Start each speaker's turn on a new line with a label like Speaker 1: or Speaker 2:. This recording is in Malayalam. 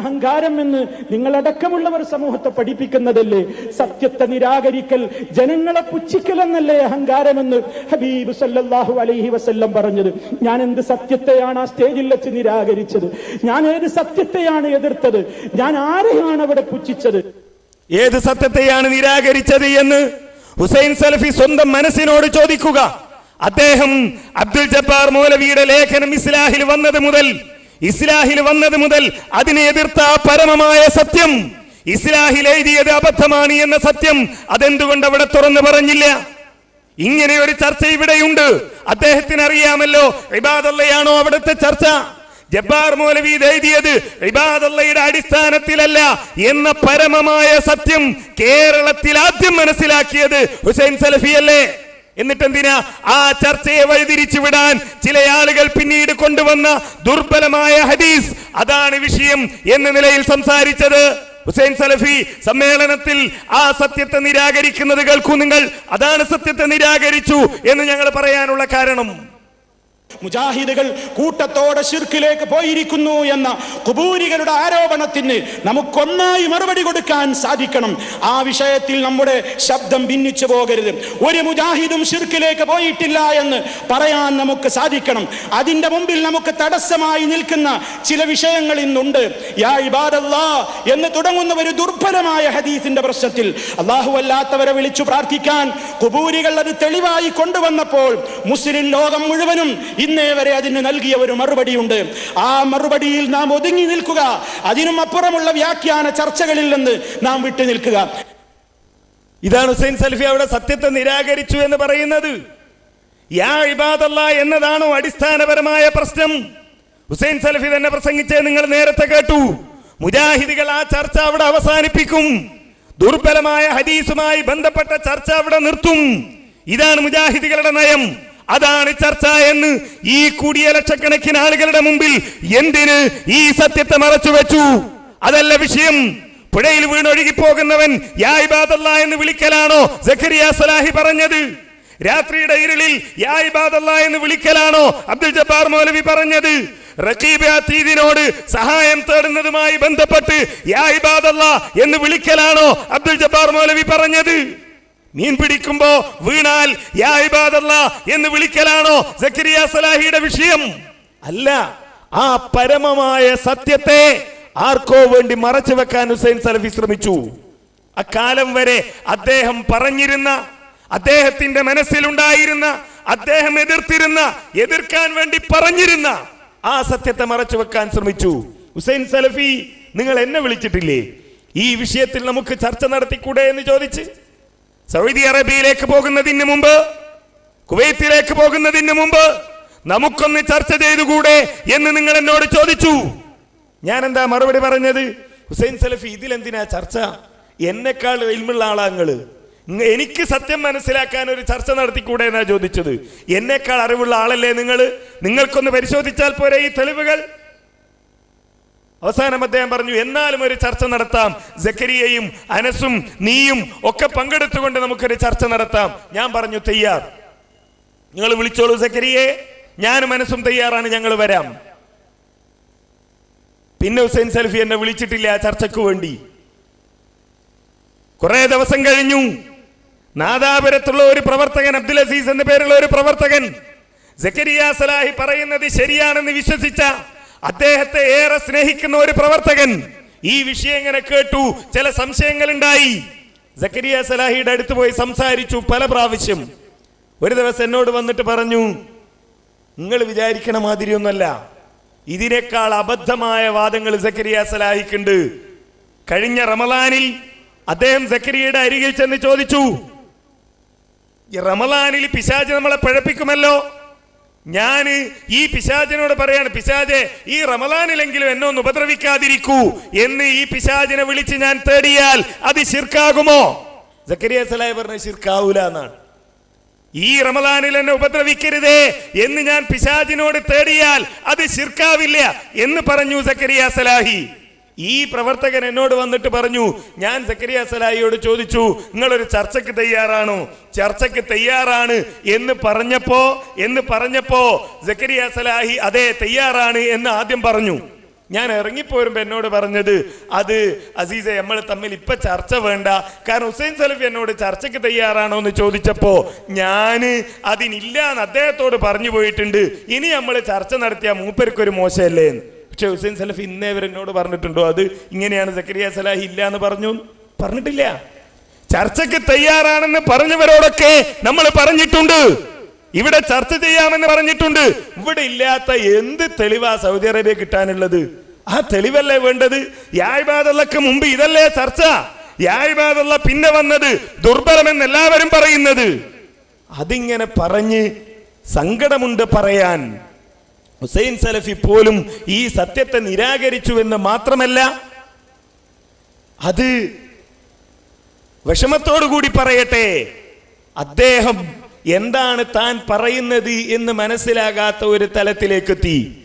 Speaker 1: അഹങ്കാരം എന്ന് നിങ്ങളടക്കമുള്ളവർ സമൂഹത്തെ പഠിപ്പിക്കുന്നതല്ലേ? സത്യത്തെ നിരാകരിക്കൽ ജനങ്ങളെ പുച്ഛിക്കൽ എന്നല്ലേ അഹങ്കാരമെന്ന് ഹബീബ് സല്ലല്ലാഹു അലൈഹി വസല്ലം പറഞ്ഞത്. ഞാൻ എന്ത് സത്യത്തെയാണ് ആ സ്റ്റേജിൽ വെച്ച് നിരാകരിച്ചത്? ഞാൻ ഏത് സത്യത്തെയാണ് എതിർത്തത്? ഞാൻ ആരെയാണ് അവിടെ പുച്ഛിച്ചത്?
Speaker 2: ഏത് സത്യത്തെയാണ് നിരാകരിച്ചത് എന്ന് ഹുസൈൻ സലഫി സ്വന്തം മനസ്സിനോട് ചോദിക്കുക. അദ്ദേഹം അബ്ദുൽ ജബ്ബാർ മൗലവിയുടെ ലേഖനം ഇസ്ലാഹിൽ വന്നത് മുതൽ ഇസ്ലാഹിൽ വന്നത് മുതൽ അതിനെ എതിർത്ത പരമമായ സത്യം. ഇസ്ലാഹിൽ എഴുതിയത് അബദ്ധമാണ് എന്ന സത്യം അതെന്തുകൊണ്ട് അവിടെ തുറന്നു പറഞ്ഞില്ല? ഇങ്ങനെ ഒരു ചർച്ച ഇവിടെയുണ്ട്. അദ്ദേഹത്തിന് അറിയാമല്ലോ ഇബാദല്ലയാണോ അവിടുത്തെ ചർച്ച? ജബ്ബാർ മൗലവി എഴുതിയത് ഇബാദല്ലയുടെ അടിസ്ഥാനത്തിലല്ല എന്ന പരമമായ സത്യം കേരളത്തിൽ ആദ്യം മനസ്സിലാക്കിയത് ഹുസൈൻ സലഫിയല്ലേ എന്നിട്ട് എന്തിനാ ആ ചർച്ചയെ വഴിതിരിച്ചു വിടാൻ ചില ആളുകൾ പിന്നീട് കൊണ്ടുവന്ന ദുർബലമായ ഹദീസ്? അതാണ് വിഷയം എന്ന നിലയിൽ സംസാരിച്ചത്. ഹുസൈൻ സലഫി സമ്മേളനത്തിൽ ആ സത്യത്തെ നിരാകരിക്കുന്നത് കേൾക്കൂ നിങ്ങൾ. അതാണ് സത്യത്തെ നിരാകരിച്ചു എന്ന് ഞങ്ങൾ പറയാനുള്ള കാരണം.
Speaker 1: മുജാഹിദുകൾ കൂട്ടത്തോടെ ശിർക്കിലേക്ക് പോയിരിക്കുന്നു എന്ന കുബൂരികളുടെ ആരോപണത്തിന് നമുക്കൊന്നായി മറുപടി കൊടുക്കാൻ സാധിക്കണം. ആ വിഷയത്തിൽ നമ്മുടെ ശബ്ദം ഭിന്നിച്ചു പോകരുത്. ഒരു മുജാഹിദും ശിർക്കിലേക്ക് പോയിട്ടില്ല എന്ന് പറയാൻ നമുക്ക് സാധിക്കണം. അതിന്റെ മുമ്പിൽ നമുക്ക് തടസ്സമായി നിൽക്കുന്ന ചില വിഷയങ്ങൾ ഇന്നുണ്ട്. യാ ഇബാദല്ലാ എന്ന് തുടങ്ങുന്ന ഒരു ദുർബലമായ ഹദീസിന്റെ പ്രശ്നത്തിൽ അള്ളാഹു അല്ലാത്തവരെ വിളിച്ചു പ്രാർത്ഥിക്കാൻ കുബൂരികൾ അത് തെളിവായി കൊണ്ടുവന്നപ്പോൾ മുസ്ലിം ലോകം മുഴുവനും ഇന്നേ വരെ അതിന് നൽകിയ ഒരു മറുപടിയുണ്ട്. ആ മറുപടിയിൽ നാം ഒതുങ്ങി നിൽക്കുക. അതിനും അപ്പുറമുള്ള വ്യാഖ്യാന ചർച്ചകളിൽ നിന്ന് നാം വിട്ടു നിൽക്കുക.
Speaker 2: ഇതാണ് ഹുസൈൻ സൽഫി അവിടെ സത്യത്തെ നിരാകരിച്ചു എന്ന് പറയുന്നത്. യാ ഇബാദല്ല എന്നതാണോ അടിസ്ഥാനപരമായ പ്രശ്നം? ഹുസൈൻ സൽഫി തന്നെ പ്രസംഗിച്ചേ നിങ്ങൾ നേരത്തെ കേട്ടു. മുജാഹിദികൾ ആ ചർച്ച അവിടെ അവസാനിപ്പിക്കും. ദുർബലമായ ഹദീസുമായി ബന്ധപ്പെട്ട ചർച്ച അവിടെ നിർത്തും. ഇതാണ് മുജാഹിദികളുടെ നയം. അതാണ് ചർച്ച എന്ന് ഈ കൂടിയ ലക്ഷക്കണക്കിന് ആളുകളുടെ മുമ്പിൽ എന്തിന് ഈ സത്യത്തെ മറച്ചു വെച്ചു? അതല്ല വിഷയം. പുഴയിൽ വീണൊഴുകി പോകുന്നവൻ യാ എന്ന് വിളിക്കലാണോ? സഖറിയ സലാഹി പറഞ്ഞത്. രാത്രിയുടെ ഇരുളിൽ യാ എന്ന് വിളിക്കലാണോ? അബ്ദുൽ ജബ്ബാർ മൗലവി പറഞ്ഞത്. റഖീബ് സഹായം തേടുന്നതുമായി ബന്ധപ്പെട്ട് യാ എന്ന് വിളിക്കലാണോ? അബ്ദുൽ ജബ്ബാർ മൗലവി പറഞ്ഞത്. മീൻ പിടിക്കുമ്പോ വീണാൽ എന്ന് വിളിക്കലാണോ സക്കരിയ സലാഹിയുടെ വിഷയം? അല്ല ആ പരമമായ സത്യത്തെ ആർക്കോ വേണ്ടി മറച്ചു വെക്കാൻ ഹുസൈൻ സലഫി ശ്രമിച്ചു. അക്കാലം വരെ അദ്ദേഹം പറഞ്ഞിരുന്ന അദ്ദേഹത്തിന്റെ മനസ്സിലുണ്ടായിരുന്ന അദ്ദേഹം എതിർത്തിരുന്ന എതിർക്കാൻ വേണ്ടി പറഞ്ഞിരുന്ന ആ സത്യത്തെ മറച്ചു വെക്കാൻ ശ്രമിച്ചു. ഹുസൈൻ സലഫി നിങ്ങൾ എന്നെ വിളിച്ചിട്ടില്ലേ? ഈ വിഷയത്തിൽ നമുക്ക് ചർച്ച നടത്തിക്കൂടെ എന്ന് ചോദിച്ച്? സൗദി അറേബ്യയിലേക്ക് പോകുന്നതിന് മുമ്പ് കുവൈത്തിലേക്ക് പോകുന്നതിന് മുമ്പ് നമുക്കൊന്ന് ചർച്ച ചെയ്തുകൂടെ എന്ന് നിങ്ങൾ എന്നോട് ചോദിച്ചു. ഞാൻ എന്താ മറുപടി പറഞ്ഞത്? ഹുസൈൻ സലഫി ഇതിലെന്തിനാ ചർച്ച? എന്നെക്കാൾ ഇൽമുള്ള ആളാങ്ങൾ. എനിക്ക് സത്യം മനസ്സിലാക്കാൻ ഒരു ചർച്ച നടത്തിക്കൂടെ എന്നാ ചോദിച്ചത്? എന്നെക്കാൾ അറിവുള്ള ആളല്ലേ നിങ്ങൾ നിങ്ങൾക്കൊന്ന് പരിശോധിച്ചാൽ പോരെ ഈ തെളിവുകൾ? അവസാനം അദ്ദേഹം പറഞ്ഞു എന്നാലും ഒരു ചർച്ച നടത്താം. ജക്കരിയയും അനസും നീയും ഒക്കെ പങ്കെടുത്തുകൊണ്ട് നമുക്കൊരു ചർച്ച നടത്താം. ഞാൻ പറഞ്ഞു തയ്യാർ. നിങ്ങൾ വിളിച്ചോളൂ സക്കരിയെ ഞാനും മനസ്സും തയ്യാറാണ് ഞങ്ങൾ വരാം. പിന്നെ ഹുസൈൻ സൽഫി എന്നെ വിളിച്ചിട്ടില്ല ആ ചർച്ചയ്ക്ക് വേണ്ടി. കുറെ ദിവസം കഴിഞ്ഞു. നാദാപുരത്തുള്ള ഒരു പ്രവർത്തകൻ അബ്ദുൽ അസീസ് എന്ന പേരുള്ള ഒരു പ്രവർത്തകൻ സലാഹി പറയുന്നത് ശരിയാണെന്ന് വിശ്വസിച്ച അദ്ദേഹത്തെ ഏറെ സ്നേഹിക്കുന്ന ഒരു പ്രവർത്തകൻ. ഈ വിഷയം ഇങ്ങനെ കേട്ടു. ചില സംശയങ്ങൾ ഉണ്ടായി സക്കരിയ സലാഹിയുടെ അടുത്ത് പോയി സംസാരിച്ചു പല പ്രാവശ്യം. ഒരു ദിവസം എന്നോട് വന്നിട്ട് പറഞ്ഞു നിങ്ങൾ വിചാരിക്കണ മാതിരിയൊന്നല്ല ഇതിനേക്കാൾ അബദ്ധമായ വാദങ്ങൾ സക്കരിയ സലാഹിക്കുണ്ട്. കഴിഞ്ഞ റമലാനിൽ അദ്ദേഹം സക്കരിയയുടെ അരികിൽ ചെന്ന് ചോദിച്ചു ഈ റമലാനിൽ പിശാജ് നമ്മളെ പഴപ്പിക്കുമല്ലോ? ഞാൻ ഈ പിശാചിനോട് പറയാണ് പിശാജെ ഈ റമലാനിലെങ്കിലും എന്നെ ഒന്ന് ഉപദ്രവിക്കാതിരിക്കൂ എന്ന് ഈ പിശാചിനെ വിളിച്ച് ഞാൻ തേടിയാൽ അത് ശിർക്കാകുമോ? സക്കരിയ സലാഹി പറഞ്ഞ ശിർക്കാവൂല എന്നാണ്. ഈ റമലാനിൽ എന്നെ ഉപദ്രവിക്കരുതേ എന്ന് ഞാൻ പിശാചിനോട് തേടിയാൽ അത് ശിർക്കാവില്ല എന്ന് പറഞ്ഞു സക്കരിയ സലാഹി. ഈ പ്രവർത്തകൻ എന്നോട് വന്നിട്ട് പറഞ്ഞു ഞാൻ സക്കരിയ സലായിയോട് ചോദിച്ചു നിങ്ങളൊരു ചർച്ചയ്ക്ക് തയ്യാറാണോ? ചർച്ചയ്ക്ക് തയ്യാറാണ് എന്ന് പറഞ്ഞപ്പോ എന്ന് പറഞ്ഞപ്പോ സക്കരിയ സലാഹി അതെ തയ്യാറാണ് എന്ന് ആദ്യം പറഞ്ഞു. ഞാൻ ഇറങ്ങിപ്പോരുമ്പോ എന്നോട് പറഞ്ഞത് അത് അസീസ നമ്മൾ തമ്മിൽ ഇപ്പൊ ചർച്ച വേണ്ട. കാരണം ഹുസൈൻ സലഫി എന്നോട് ചർച്ചയ്ക്ക് തയ്യാറാണോ എന്ന് ചോദിച്ചപ്പോ ഞാൻ അതിനില്ല എന്ന് അദ്ദേഹത്തോട് പറഞ്ഞു പോയിട്ടുണ്ട്. ഇനി നമ്മൾ ചർച്ച നടത്തിയ മൂപ്പർക്കൊരു മോശമല്ലേ എന്ന്. പക്ഷെ ഹുസൈൻ സലഫ് ഇന്നേ എന്നോട് പറഞ്ഞിട്ടുണ്ടോ? അത് ഇങ്ങനെയാണ് സക്കരിയ സലാഹി ഇല്ല എന്ന് പറഞ്ഞു? പറഞ്ഞിട്ടില്ല. ചർച്ചയ്ക്ക് തയ്യാറാണെന്ന് പറഞ്ഞവരോടൊക്കെ നമ്മൾ പറഞ്ഞിട്ടുണ്ട്. ഇവിടെ ചർച്ച ചെയ്യാമെന്ന് പറഞ്ഞിട്ടുണ്ട്. ഇവിടെ ഇല്ലാത്ത എന്ത് തെളിവാ സൗദി അറേബ്യ കിട്ടാനുള്ളത്? ആ തെളിവല്ലേ വേണ്ടത്? യായ്ബാദുള്ളക്ക് മുമ്പ് ഇതല്ലേ ചർച്ച? യായ്ബാദുള്ള പിന്നെ വന്നത് ദുർബലമെന്ന് എല്ലാവരും പറയുന്നത്. അതിങ്ങനെ പറഞ്ഞ് സങ്കടമുണ്ട് പറയാൻ. ഹുസൈൻ സലഫി പോലും ഈ സത്യത്തെ നിരാകരിച്ചുവെന്ന് മാത്രമല്ല അത് വിഷമത്തോടു കൂടി പറയട്ടെ. അദ്ദേഹം എന്താണ് താൻ പറയുന്നത് എന്ന് മനസ്സിലാകാത്ത ഒരു തലത്തിലേക്ക് എത്തി